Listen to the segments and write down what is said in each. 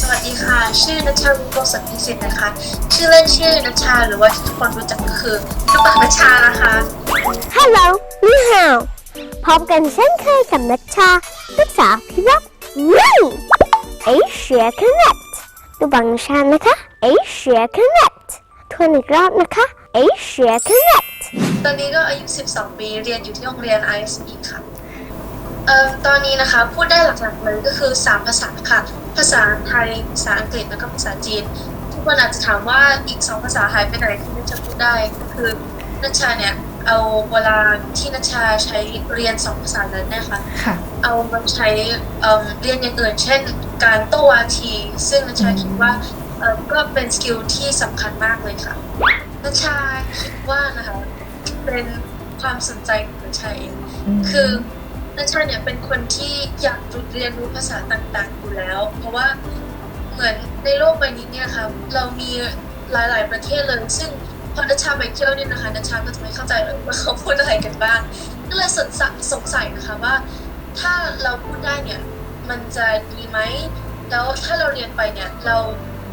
สวัสดีค่ะ ชื่อนัชชาวุฒิโกศลพิสิทธิ์นะคะ ชื่อเล่นชื่อนัชชาหรือว่าที่ทุกคนรู้จักก็คือลูกปักนัชชานะคะ ฮัลโหลนี่ฮาวพบกันเช่นเคยกับนัชชาลูกสาวพี่รักนี่เอเชียคอนเนคดูบังชานะคะเอเชียคอนเนคทวนอีกรอบนะคะเอเชียคอนเนคตอนนี้ก็อายุ 12 ปี เรียนอยู่ที่โรงเรียน ISB ค่ะเอ่อตอนนี้นะคะพูดได้หลักๆเลยก็คือ 3 ภาษาค่ะ ภาษาไทย ภาษาอังกฤษแล้วก็ภาษาจีน ทุกคนอาจจะถามว่าอีก 2 ภาษาหายไปไหนที่นัชชาพูดได้ก็คือนัชชาเนี่ยเอาเวลาที่นัชชาใช้เรียน2ภาษานั้นเนะคะค่ะเอามาใช้เอิ่มเรียนอย่างอื่น เช่น การโต้วาที ซึ่งนัชชาคิดว่าเอิ่มก็เป็นสกิลที่สำคัญมากเลยค่ะนัชชาคิดว่านะคะเป็นความสนใจของนัชชาเองคือ นัชชาเนี่ยเป็นคนที่อยากเรียนรู้ภาษาต่างๆอยู่แล้ว เพราะว่าเหมือนในโลกใบนี้เนี่ยค่ะเรามีหลาย ๆ ประเทศเลย ซึ่งพอนัชชาไปเที่ยวเนี่ยนะคะนัชชาก็จะไม่เข้าใจเลยว่าเขาพูดอะไรกันบ้างก็เลยสงสัยสงสัยนะคะว่า ถ้าเราพูดได้เนี่ยมันจะดีไหมแล้วถ้าเราเรียนไปเนี่ยเรา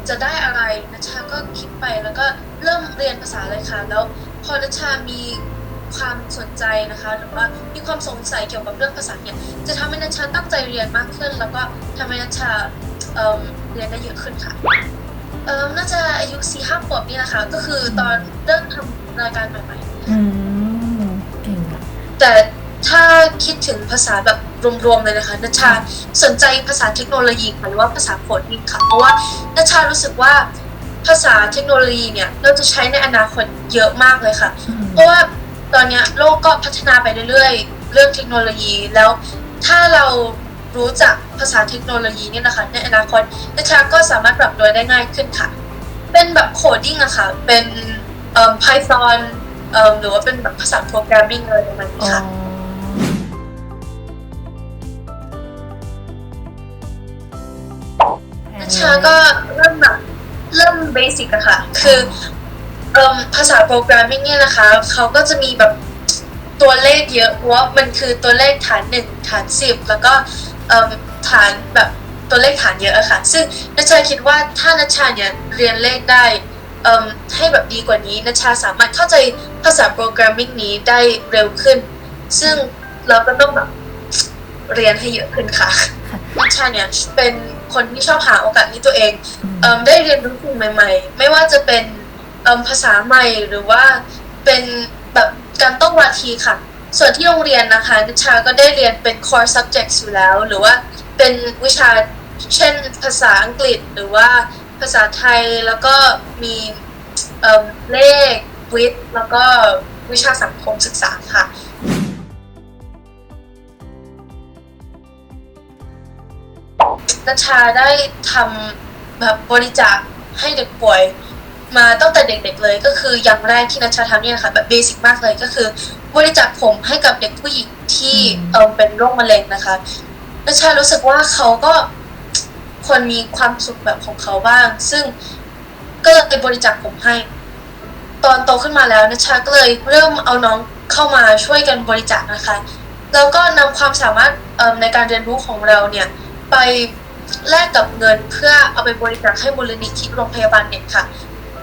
จะได้อะไรนัชชาก็คิดไปแล้วก็เริ่มเรียนภาษาเลยค่ะ แล้วพอนัชชามี ความสนใจนะคะ หรือว่ามีความสงสัยเกี่ยวกับเรื่องภาษาเนี่ยจะทำให้นัชชาตั้งใจเรียนมากขึ้น แล้วก็ทำให้นัชชาเอิ่มเรียนได้เยอะขึ้นค่ะเอิ่มน่าจะอายุสี่ห้าขวบนี่นะคะก็คือตอนเริ่มทำรายการใหม่ๆอืมเก่งอะแต่ถ้าคิดถึงภาษาแบบรวมๆเลยนะคะนัชชาสนใจภาษาเทคโนโลยีค่ะหรือว่าภาษาโคดดิ้งค่ะเพราะว่านัชชารู้สึกว่าภาษาเทคโนโลยีเนี่ยเราจะใช้ในอนาคตเยอะมากเลยค่ะอืมเพราะว่า ตอนเนี้ยโลกก็พัฒนาไปเรื่อยๆ เรื่องเทคโนโลยีแล้วถ้าเรารู้จักภาษาเทคโนโลยีเนี่ยนะคะ ในอนาคตนัชชาก็สามารถปรับตัวได้ง่ายขึ้นค่ะ เป็นแบบโคดดิ้งอะค่ะ เป็นเอ่อ Python เอ่อหรือว่าเป็นแบบภาษาโปรแกรมมิ่งอะไรประมาณนี้อ๋อค่ะนัชชาก็เริ่มแบบเริ่มเบสิกอะค่ะ คือเอ่ม ภาษาโปรแกรมมิ่งเนี่ยนะคะเขาก็จะมีแบบตัวเลขเยอะเพราะว่ามันคือตัวเลขฐานหนึ่งฐานสิบแล้วก็เอ่มฐานแบบตัวเลขฐานเยอะอะค่ะ ซึ่งนัชชาคิดว่าถ้านัชชาเนี่ยเรียนเลขได้เอ่มให้แบบดีกว่านี้นัชชาสามารถเข้าใจภาษาโปรแกรมมิ่งนี้ได้เร็วขึ้น ซึ่งเราก็ต้องแบบเรียนให้เยอะขึ้นค่ะค่ะนัชชาเนี่ยเป็นคนที่ชอบหาโอกาสให้ตัวเองอืมเอิ่มได้เรียนรู้สิ่งใหม่ ๆ ไม่ว่าจะเป็นเอิ่ม ภาษาใหม่หรือว่าเป็นแบบการต้องวาทีค่ะ ส่วนที่โรงเรียนนะคะนัชาก็ได้เรียนเป็น core subjects อยู่แล้ว หรือว่าเป็นวิชาเช่นภาษาอังกฤษหรือว่าภาษาไทยแล้วก็มีเเลขวิทย์แล้วก็วิชาสังคมศึกษาค่ะนัชชาได้ทำแบบบริจาคให้เด็กป่วย มาตั้งแต่เด็กๆเลย ก็คืออย่างแรกที่นัชชาทำเนี่ยนะคะแบบเบสิกมากเลยก็คือบริจาคผมให้กับเด็กผู้หญิงที่อืมเออเป็นโรคมะเร็งนะคะนัชชารู้สึกว่าเขาก็ควรมีความสุขแบบของเขาบ้าง ซึ่งก็เลยไปบริจาคผมให้ ตอนโตขึ้นมาแล้วนัชชาก็เลยเริ่มเอาน้องเข้ามาช่วยกันบริจาคนะคะ แล้วก็นำความสามารถเอิ่มในการเรียนรู้ของเราเนี่ยไปแลกกับเงินเพื่อเอาไปบริจาคให้มูลนิธิโรงพยาบาลเด็กค่ะ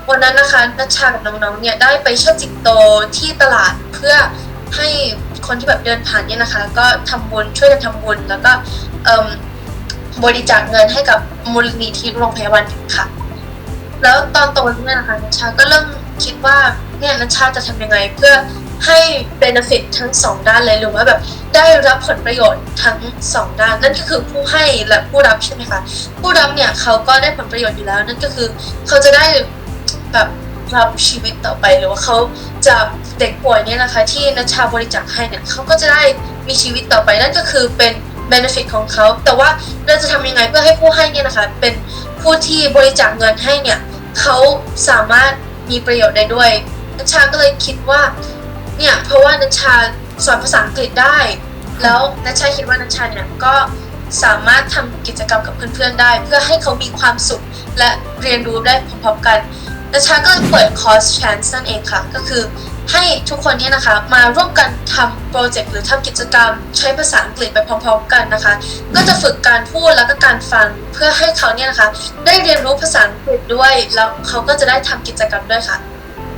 วันนั้นนะคะนัชชากับน้องๆเนี่ยได้ไปเชิดจิงโตที่ตลาดเพื่อให้คนที่แบบเดินผ่านเนี่ยนะคะ ก็ทำบุญช่วยกันทำบุญแล้วก็บริจาคเงินให้กับมูลนิธิโรงพยาบาลค่ะ แล้วตอนโตขึ้นมานะคะนัชชาก็เริ่มคิดว่าเนี่ยนัชชาจะทำยังไงเพื่อให้เบนฟิตทั้งสองด้านเลยหรือว่าแบบได้รับผลประโยชน์ทั้งสองด้าน นั่นก็คือผู้ให้และผู้รับใช่ไหมคะผู้รับเนี่ยเขาก็ได้ผลประโยชน์อยู่แล้ว นั่นก็คือเขาจะได้ แบบรับชีวิตต่อไปหรือว่าเขาจะเด็กป่วยเนี่ยนะคะ ที่นัชชาบริจาคให้เนี่ยเขาก็จะได้มีชีวิตต่อไปนั่นก็คือเป็น benefit ของเขา แต่ว่าเราจะทำยังไงเพื่อให้ผู้ให้เนี่ยนะคะ เป็นผู้ที่บริจาคเงินให้เนี่ยเขาสามารถมีประโยชน์ได้ด้วยนัชชาก็เลยคิดว่าเนี่ยเพราะว่านัชชาสอนภาษาอังกฤษได้ แล้วนัชชาคิดว่านัชชาเนี่ยก็สามารถทำกิจกรรมกับเพื่อนๆได้ เพื่อให้เขามีความสุขและเรียนรู้ได้พร้อมๆกัน นัชชาก็เปิดคอร์ส chance นั่นเองค่ะ ก็คือให้ทุกคนเนี่ยนะคะมาร่วมกันทำโปรเจกต์หรือทำกิจกรรม ใช้ภาษาอังกฤษไปพร้อมๆกันนะคะ ก็จะฝึกการพูดแล้วก็การฟังเพื่อให้เขาเนี่ยนะคะ ได้เรียนรู้ภาษาอังกฤษด้วย แล้วเขาก็จะได้ทำกิจกรรมด้วยค่ะ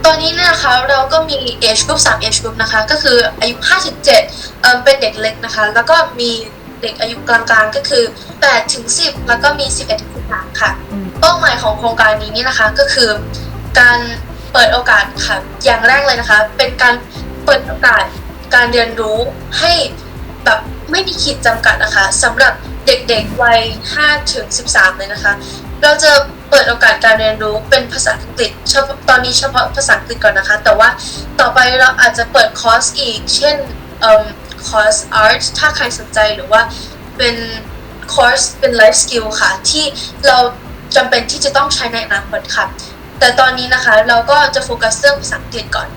ตอนนี้เนี่ยนะคะเราก็มี age group 3 age group นะคะ ก็คืออายุ 5-7เอ่อเป็นเด็กเล็กนะคะ แล้วก็มี เด็กอายุกลางๆก็คือ8ถึง10 แล้วก็มี 11ถึง13ค่ะอืมเป้าหมายของโครงการนี้เนี่ยนะคะก็คือ การเปิดโอกาสค่ะอย่างแรกเลยนะคะ เป็นการเปิดโอกาสการเรียนรู้ให้แบบไม่มีขีดจำกัดนะคะสำหรับเด็กๆวัย5ถึง13 เลยนะคะ เราจะเปิดโอกาสการเรียนรู้เป็นภาษาอังกฤษเฉพาะตอนนี้เฉพาะภาษาอังกฤษก่อนนะคะ แต่ว่าต่อไปเราอาจจะเปิดคอร์สอีก เช่นเอ่อ คอร์สอาร์ตถ้าใครสนใจหรือว่าเป็นคอร์สเป็นไลฟ์สกิลค่ะ ที่เราจำเป็นที่จะต้องใช้ในอนาคตค่ะ แต่ตอนนี้นะคะเราก็จะโฟกัสเรื่องภาษาอังกฤษก่อน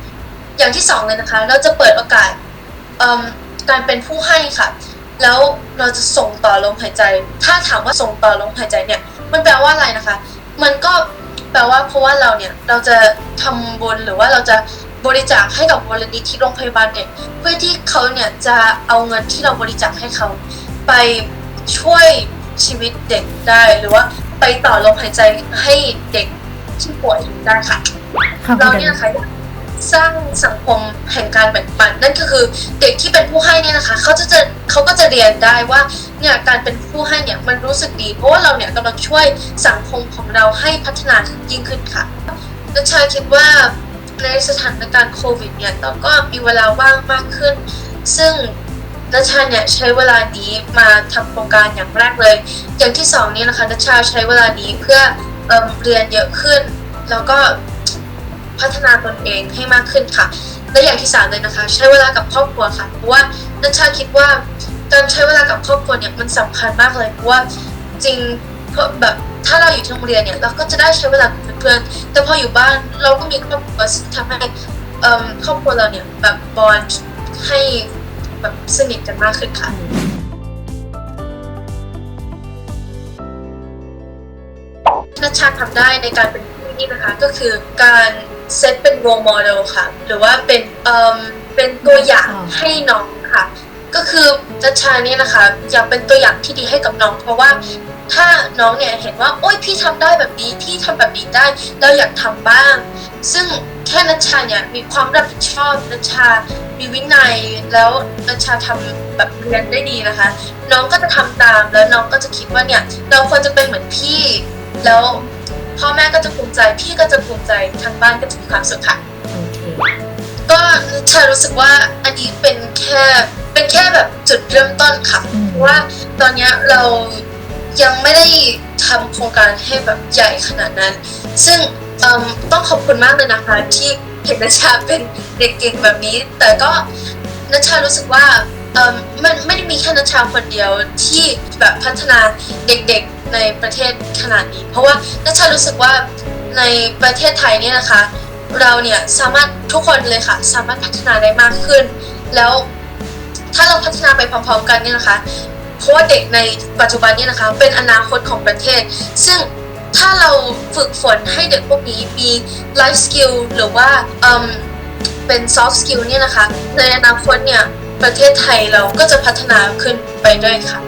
อย่างที่สองเลยนะคะ เราจะเปิดโอกาสการเป็นผู้ให้ค่ะ แล้วเราจะส่งต่อลมหายใจ ถ้าถามว่าส่งต่อลมหายใจเนี่ยมันแปลว่าอะไรนะคะ มันก็แปลว่าเพราะว่าเราเนี่ยเราจะทำบุญหรือว่าเราจะ บริจาคให้กับมูลนิธิโรงพยาบาลเด็กเพื่อที่เขาเนี่ยจะเอาเงินที่เราบริจาคให้เขา ไปช่วยชีวิตเด็กได้ หรือว่าไปต่อลมหายใจให้เด็กที่ป่วยได้ค่ะค่ะ เราเนี่ยนะคะอยากสร้างสังคมแห่งการแบ่งปัน นั่นก็คือเด็กที่เป็นผู้ให้เนี่ยนะคะเขาจะจะเขาก็จะเรียนได้ว่าเนี่ยการเป็นผู้ให้เนี่ยมันรู้สึกดี เพราะว่าเราเนี่ยกำลังช่วยสังคมของเราให้พัฒนายิ่งขึ้นค่ะนัชชาคิดว่า ในสถานการณ์โควิดเนี่ยเราก็มีเวลาว่างมากขึ้น ซึ่งนัชชาเนี่ยใช้เวลานี้มาทำโครงการอย่างแรกเลย อย่างที่สองเนี่ยนะคะนัชชาใช้เวลานี้เพื่อเอเรียนเยอะขึ้น แล้วก็พัฒนาตนเองให้มากขึ้นค่ะ และอย่างที่สามเลยนะคะ ใช้เวลากับครอบครัวค่ะเพราะว่านัชชาคิดว่าการใช้เวลากับครอบครัวเนี่ยมันสำคัญมากเลยเพราะว่าจริงแบบถ้าเราอยู่ที่โรงเรียนเนี่ยเราก็จะได้ใช้เวลากับ เพื่อน แต่พออยู่บ้านเราก็มีครอบครัวทำให้ครอบครัวเราเนี่ยแบบบอลให้แบบสนิทกันมากขึ้นค่ะนัชชาทำได้ในการเป็นผู้นี่นะคะก็คือการเซตเป็น role model ค่ะ หรือว่าเป็นเป็นตัวอย่างให้น้องค่ะ ก็คือนัชชาเนี่ยนะคะ อยากเป็นตัวอย่างที่ดีให้กับน้อง เพราะว่าถ้าน้องเนี่ยเห็นว่าโอ๊ยพี่ทำได้แบบนี้พี่ทำแบบนี้ได้เราอยากทำบ้าง ซึ่งแค่นัชชาเนี่ยมีความรับผิดชอบนัชชา มีวินัยแล้วนัชชาทำแบบเรียนได้ดีนะคะ น้องก็จะทำตามแล้วน้องก็จะคิดว่าเนี่ยเราควรจะเป็นเหมือนพี่ แล้วพ่อแม่ก็จะภูมิใจพี่ก็จะภูมิใจทางบ้านก็จะมีความสุขค่ะโอเคก็เชารู้สึกว่าอันนี้เป็นแค่ เป็นแค่แบบจุดเริ่มต้นค่ะอืมเพราะว่าตอนเนี้ยเรายังไม่ได้ทำโครงการให้แบบใหญ่ขนาดนั้น ซึ่งเอิ่มต้องขอบคุณมากเลยนะคะที่เห็นนัชชาเป็นเด็กเก่งแบบนี้ แต่ก็นัชชารู้สึกว่าเอิ่มมันไม่ได้มีแค่นัชชาคนเดียวที่แบบพัฒนาเด็กๆในประเทศขนาดนี้ เพราะว่านัชชารู้สึกว่าในประเทศไทยเนี่ยนะคะ เราเนี่ยสามารถทุกคนเลยค่ะ สามารถพัฒนาได้มากขึ้น แล้ว ถ้าเราพัฒนาไปพร้อมๆกันเนี่ยนะคะเพราะว่าเด็กในปัจจุบันเนี่ยนะคะ เป็นอนาคตของประเทศ ซึ่งถ้าเราฝึกฝนให้เด็กพวกนี้มีไลฟ์สกิลหรือว่าเอิ่มเป็นซอฟต์สกิลเนี่ยนะคะ ในอนาคตเนี่ย ประเทศไทยเราก็จะพัฒนาขึ้นไปด้วยค่ะ